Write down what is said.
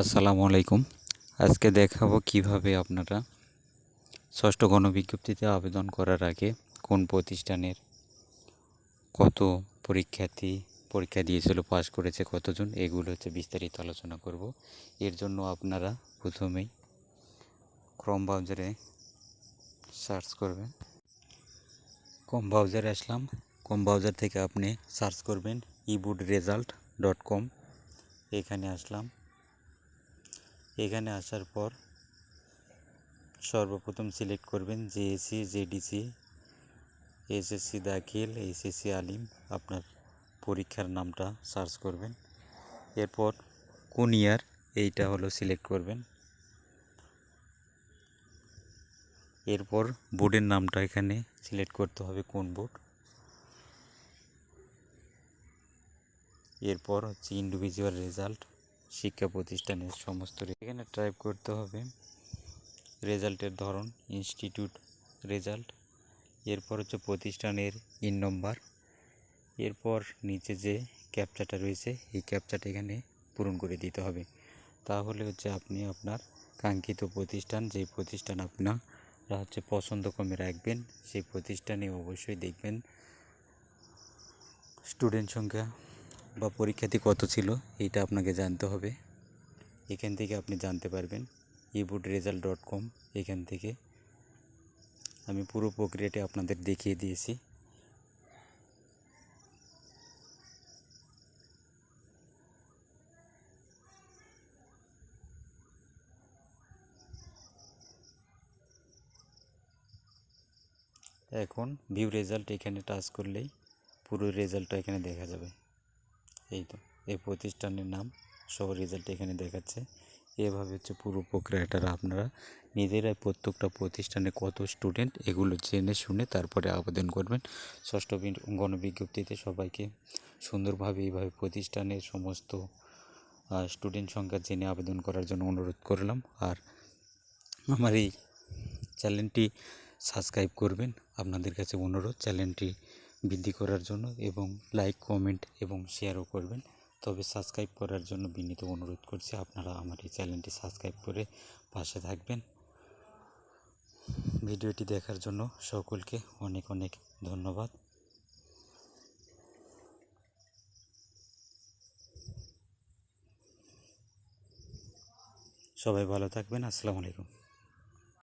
আসসালামু আলাইকুম। আজকে দেখাবো কীভাবে আপনারা ষষ্ঠ গণবিজ্ঞপ্তিতে আবেদন করার আগে কোন প্রতিষ্ঠানের কত পরীক্ষার্থী পরীক্ষা দিয়েছিল, পাশ করেছে কতজন, এগুলো হচ্ছে বিস্তারিত আলোচনা করব। এর জন্য আপনারা প্রথমেই ক্রম ব্রাউজারে সার্চ করবেন। কম ব্রাউজারে আসলাম। কম ব্রাউজার থেকে আপনি সার্চ করবেন ইবুড রেজাল্ট ডট কম এখানে আসলাম। এখানে আসার পর সর্বপ্রথম সিলেক্ট করবেন JSC JDC SSC Dakhil SSC Alim, আপনার পরীক্ষার নামটা সার্চ করবেন। এরপর কোন ইয়ার এইটা হলো সিলেক্ট করবেন। এরপর বোর্ডের নামটা এখানে সিলেক্ট করতে হবে কোন বোর্ড এরপর হচ্ছে ইন্ডিভিজুয়াল রেজাল্ট শিক্ষা প্রতিষ্ঠানের সমস্ত এখানে টাইপ করতে হবে রেজাল্টের ধরন ইনস্টিটিউট রেজাল্ট এরপর হচ্ছে প্রতিষ্ঠানের ইন নম্বর এরপর নিচে যে ক্যাপচাটা রয়েছে, এই ক্যাপচাটা এখানে পূরণ করে দিতে হবে। তাহলে হচ্ছে আপনি আপনার কাঙ্ক্ষিত প্রতিষ্ঠান, যেই প্রতিষ্ঠান আপনারা হচ্ছে পছন্দ কমে রাখবেন, সেই প্রতিষ্ঠানে অবশ্যই দেখবেন স্টুডেন্ট সংখ্যা। বা পরীক্ষাটি কত ছিল, এটা আপনাকে জানতে হবে। এখান থেকে আপনি জানতে পারবেন ইবুড রেজাল্ট ডট কম এখান থেকে। আমি পুরো প্রক্রিয়াটি আপনাদের দেখিয়ে দিয়েছি। এখন ভিউ রেজাল্ট এখানে টাচ করলেই পুরো রেজাল্টটা এখানে দেখা যাবে। এই তো, এই প্রতিষ্ঠানের নাম সহ রেজাল্ট এখানে দেখাচ্ছে। এভাবে হচ্ছে পুরো প্রক্রিয়াটা আপনারা নিজেরাই প্রত্যেকটা প্রতিষ্ঠানে কত স্টুডেন্ট এগুলো জেনে শুনে তারপরে আবেদন করবেন। ষষ্ঠ গণবিজ্ঞপ্তিতে সবাইকে সুন্দরভাবে এইভাবে প্রতিষ্ঠানের সমস্ত স্টুডেন্ট সংখ্যা জেনে আবেদন করার জন্য অনুরোধ করলাম। আর আমার এই চ্যানেলটি সাবস্ক্রাইব করবেন। আপনাদের কাছে অনুরোধ চ্যানেলটি বৃদ্ধি করার জন্য এবং লাইক কমেন্ট এবং শেয়ারও করবেন। তবে সাবস্ক্রাইব করার জন্য বিনীত অনুরোধ করছি, আপনারা আমার এই চ্যানেলটি সাবস্ক্রাইব করে পাশে থাকবেন। ভিডিওটি দেখার জন্য সকলকে অনেক অনেক ধন্যবাদ। সবাই ভালো থাকবেন, আসসালামু আলাইকুম।